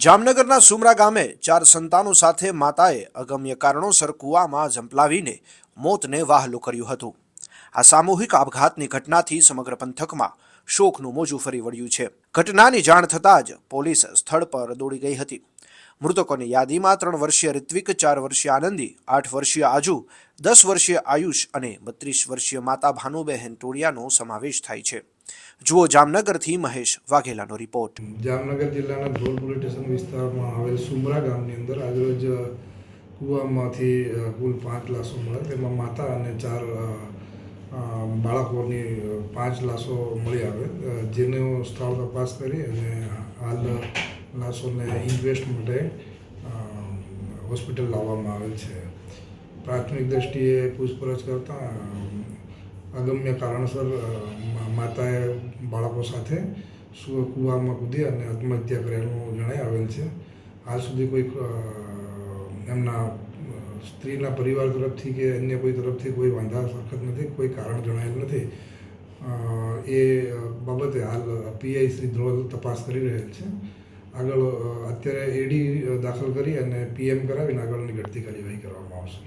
જામનગરના સુમરા ગામે ચાર સંતાનો સાથે માતાએ અગમ્ય કારણોસર કૂવામાં ઝંપલાવીને મોતને વહાલું કર્યું હતું. આ સામૂહિક આપઘાતની ઘટનાથી સમગ્ર પંથકમાં શોકનું મોજું ફરી વળ્યું છે. ઘટનાની જાણ થતાં જ પોલીસ સ્થળ પર દોડી ગઈ હતી. મૃતકોની યાદીમાં ત્રણ વર્ષીય રિત્વિક, ચાર વર્ષીય આનંદી, આઠ વર્ષીય આજુ, દસ વર્ષીય આયુષ અને બત્રીસ વર્ષીય માતા ભાનુબહેન ટોળિયાનો સમાવેશ થાય છે. જુઓ જામનગરથી મહેશ વાઘેલાનો રિપોર્ટ જામનગર જિલ્લાના ધ્રોલ પોલીસ સ્ટેશન વિસ્તારમાં આવેલ સુમરા ગામની અંદર આજરોજ કૂવામાંથી કુલ પાંચ લાશો મળે તેમાં માતા અને ચાર બાળકોની પાંચ લાશો મળી આવે જેને સ્થળ તપાસ કરી અને હાલ લાશોને ઇન્વેસ્ટ માટે હોસ્પિટલ લાવવામાં આવેલ છે. પ્રાથમિક દ્રષ્ટિએ પૂછપરછ કરતાં અગમ્ય કારણસર માતાએ બાળકો સાથે કૂવામાં કૂદી અને આત્મહત્યા કરેલું જણાઈ આવેલ છે. આજ સુધી કોઈ એમના સ્ત્રીના પરિવાર તરફથી કે અન્ય કોઈ તરફથી કોઈ વાંધા સખત નથી, કોઈ કારણ જણાયેલ નથી. એ બાબતે હાલ પીઆઈ શ્રી ધ્રોલ તપાસ કરી રહેલ છે. આગળ અત્યારે એડી દાખલ કરી અને પીએમ કરાવીને આગળની ઘટતી કાર્યવાહી કરવામાં આવશે.